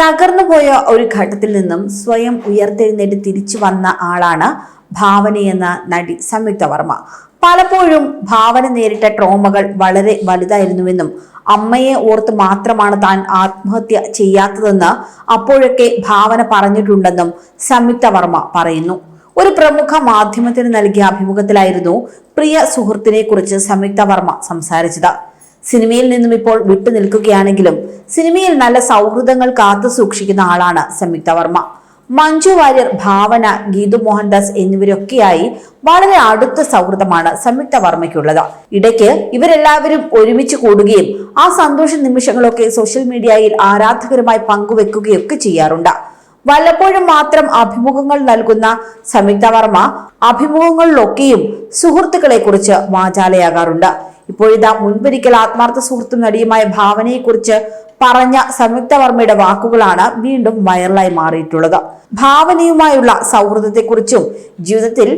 തകർന്നുപോയ ഒരു ഘട്ടത്തിൽ നിന്നും സ്വയം ഉയർത്തെഴുന്നേറ്റ് തിരിച്ചു വന്ന ആളാണ് ഭാവനയെന്ന നടി സംയുക്ത വർമ്മ. പലപ്പോഴും ഭാവന നേരിട്ട ട്രോമകൾ വളരെ വലുതായിരുന്നുവെന്നും അമ്മയെ ഓർത്ത് മാത്രമാണ് താൻ ആത്മഹത്യ ചെയ്യാത്തതെന്ന് അപ്പോഴൊക്കെ ഭാവന പറഞ്ഞിട്ടുണ്ടെന്നും സംയുക്ത വർമ്മ പറയുന്നു. ഒരു പ്രമുഖ മാധ്യമത്തിന് നൽകിയ അഭിമുഖത്തിലായിരുന്നു പ്രിയ സുഹൃത്തിനെ കുറിച്ച് സംയുക്ത വർമ്മ സംസാരിച്ചത്. സിനിമയിൽ നിന്നും ഇപ്പോൾ വിട്ടു നിൽക്കുകയാണെങ്കിലും സിനിമയിൽ നല്ല സൗഹൃദങ്ങൾ കാത്തു സൂക്ഷിക്കുന്ന ആളാണ് സംയുക്ത വർമ്മ. മഞ്ജു വാര്യർ ഭാവന ഗീതു മോഹൻദാസ് എന്നിവരൊക്കെയായി വളരെ അടുത്ത സൗഹൃദമാണ് സംയുക്ത വർമ്മയ്ക്കുള്ളത്. ഇടയ്ക്ക് ഇവരെല്ലാവരും ഒരുമിച്ച് കൂടുകയും ആ സന്തോഷ നിമിഷങ്ങളൊക്കെ സോഷ്യൽ മീഡിയയിൽ ആരാധകരുമായി പങ്കുവെക്കുകയൊക്കെ ചെയ്യാറുണ്ട്. വല്ലപ്പോഴും മാത്രം അഭിമുഖങ്ങൾ നൽകുന്ന സംയുക്ത വർമ്മ അഭിമുഖങ്ങളിലൊക്കെയും സുഹൃത്തുക്കളെ കുറിച്ച് വാചാലയാകാറുണ്ട്. ഇപ്പോഴിതാ മുൻപൊരിക്കൽ ആത്മാർത്ഥ സുഹൃത്തും നടിയുമായ ഭാവനയെക്കുറിച്ച് പറഞ്ഞ സംയുക്ത വർമ്മയുടെ വാക്കുകളാണ് വീണ്ടും വൈറലായി മാറിയിട്ടുള്ളത്. ഭാവനയുമായുള്ള സൗഹൃദത്തെക്കുറിച്ചും ജീവിതത്തിൽ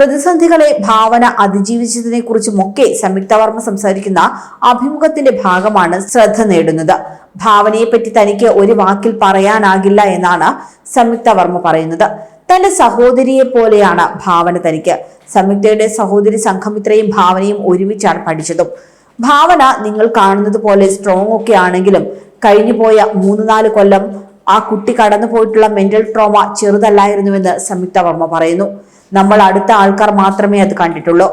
പ്രതിസന്ധികളെ ഭാവന അതിജീവിച്ചതിനെ കുറിച്ചുമൊക്കെ സംയുക്ത വർമ്മ സംസാരിക്കുന്ന അഭിമുഖത്തിന്റെ ഭാഗമാണ് ശ്രദ്ധ നേടുന്നത്. ഭാവനയെ പറ്റി തനിക്ക് ഒരു വാക്കിൽ പറയാനാകില്ല എന്നാണ് സംയുക്ത വർമ്മ പറയുന്നത്. തന്റെ സഹോദരിയെ പോലെയാണ് ഭാവന തനിക്ക്. സംയുക്തയുടെ സഹോദരി സംഘമിത്രയും ഭാവനയും ഒരുമിച്ചാണ് പഠിച്ചതും. ഭാവന നിങ്ങൾ കാണുന്നത് പോലെ സ്ട്രോങ് ഒക്കെ ആണെങ്കിലും കഴിഞ്ഞു പോയ മൂന്ന് നാല് കൊല്ലം ആ കുട്ടി കടന്നു പോയിട്ടുള്ള മെന്റൽ ട്രോമ ചെറുതല്ലായിരുന്നുവെന്ന് സംയുക്ത വർമ്മ പറയുന്നു. നമ്മൾ അടുത്ത ആൾക്കാർ മാത്രമേ അത് കണ്ടിട്ടുള്ളൂ.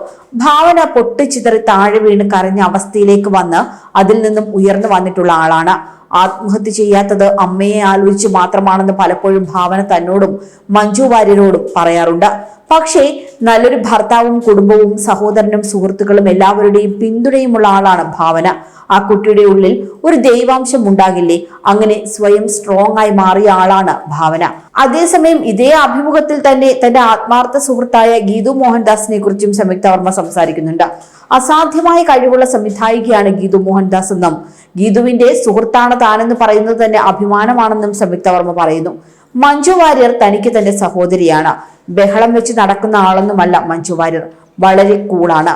ഭാവന പൊട്ടിച്ചിതറി താഴെ വീണ് കരഞ്ഞ അവസ്ഥയിലേക്ക് വന്ന് അതിൽ നിന്നും ഉയർന്നു വന്നിട്ടുള്ള ആളാണ്. ആത്മഹത്യ ചെയ്യാത്തത് അമ്മയെ ആലോചിച്ച് മാത്രമാണെന്ന് പലപ്പോഴും ഭാവന തന്നോടും മഞ്ജു വാര്യരോടും പറയാറുണ്ട്. പക്ഷേ നല്ലൊരു ഭർത്താവും കുടുംബവും സഹോദരനും സുഹൃത്തുക്കളും എല്ലാവരുടെയും പിന്തുണയുമുള്ള ആളാണ് ഭാവന. ആ കുട്ടിയുടെ ഉള്ളിൽ ഒരു ദൈവാംശം ഉണ്ടാകില്ലേ? അങ്ങനെ സ്വയം സ്ട്രോങ് ആയി മാറിയ ആളാണ് ഭാവന. അതേസമയം ഇതേ അഭിമുഖത്തിൽ തന്നെ തന്റെ ആത്മാർത്ഥ സുഹൃത്തായ ഗീതു മോഹൻദാസിനെ കുറിച്ചും സംയുക്ത വർമ്മ സംസാരിക്കുന്നുണ്ട്. അസാധ്യമായ കഴിവുള്ള സംവിധായികയാണ് ഗീതു മോഹൻദാസ് എന്നും. ഗീതുവിന്റെ സുഹൃത്താണ് താനെന്ന് പറയുന്നത് തന്നെ അഭിമാനമാണെന്നും സംയുക്ത വർമ്മ പറയുന്നു. മഞ്ജു വാര്യർ തനിക്ക് തന്റെ സഹോദരിയാണ്. ബഹളം വെച്ച് നടക്കുന്ന ആളൊന്നുമല്ല മഞ്ജു വാര്യർ. വളരെ കൂളാണ്.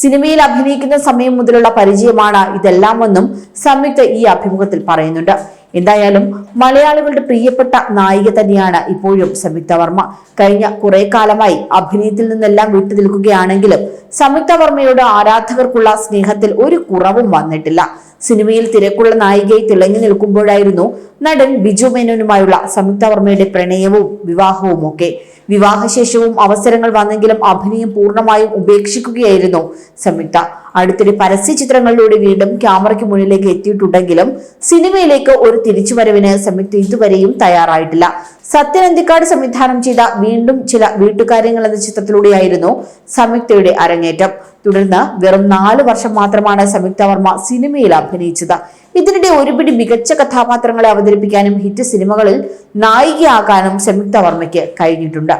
സിനിമയിൽ അഭിനയിക്കുന്ന സമയം മുതലുള്ള പരിചയമാണ് ഇതെല്ലാമെന്നും സംയുക്ത ഈ അഭിമുഖത്തിൽ പറയുന്നുണ്ട്. എന്തായാലും മലയാളികളുടെ പ്രിയപ്പെട്ട നായിക തന്നെയാണ് ഇപ്പോഴും സംയുക്ത വർമ്മ. കഴിഞ്ഞ കുറെ കാലമായി അഭിനയത്തിൽ നിന്നെല്ലാം വിട്ടു നിൽക്കുകയാണെങ്കിലും സംയുക്ത വർമ്മയുടെ ആരാധകർക്കുള്ള സ്നേഹത്തിൽ ഒരു കുറവും വന്നിട്ടില്ല. സിനിമയിൽ തിരക്കുള്ള നായികയായി തിളങ്ങി നിൽക്കുമ്പോഴായിരുന്നു നടൻ ബിജു മേനോനുമായുള്ള സംയുക്ത വർമ്മയുടെ പ്രണയവും വിവാഹവും ഒക്കെ. വിവാഹശേഷവും അവസരങ്ങൾ വന്നെങ്കിലും അഭിനയം പൂർണമായും ഉപേക്ഷിക്കുകയായിരുന്നു സംയുക്ത. അടുത്തിടെ പരസ്യ ചിത്രങ്ങളിലൂടെ വീണ്ടും ക്യാമറയ്ക്ക് മുന്നിലേക്ക് എത്തിയിട്ടുണ്ടെങ്കിലും സിനിമയിലേക്ക് ഒരു തിരിച്ചുവരവിന് സംയുക്ത ഇതുവരെയും തയ്യാറായിട്ടില്ല. സത്യൻ അന്തിക്കാട് സംവിധാനം ചെയ്ത വീണ്ടും ചില വീട്ടുകാര്യങ്ങൾ എന്ന ചിത്രത്തിലൂടെയായിരുന്നു സംയുക്തയുടെ അരങ്ങേറ്റം. തുടർന്ന് വെറും നാല് വർഷം മാത്രമാണ് സംയുക്ത വർമ്മ സിനിമയിൽ അഭിനയിച്ചത്. ഇതിനിടെ ഒരുപിടി മികച്ച കഥാപാത്രങ്ങളെ അവതരിപ്പിക്കാനും ഹിറ്റ് സിനിമകളിൽ നായികയാകാനും സംയുക്ത വർമ്മയ്ക്ക് കഴിഞ്ഞിട്ടുണ്ട്.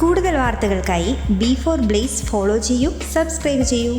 കൂടുതൽ വാർത്തകൾക്കായി ബി ഫോർ ബ്ലേസ് ഫോളോ ചെയ്യൂ സബ്സ്ക്രൈബ് ചെയ്യൂ.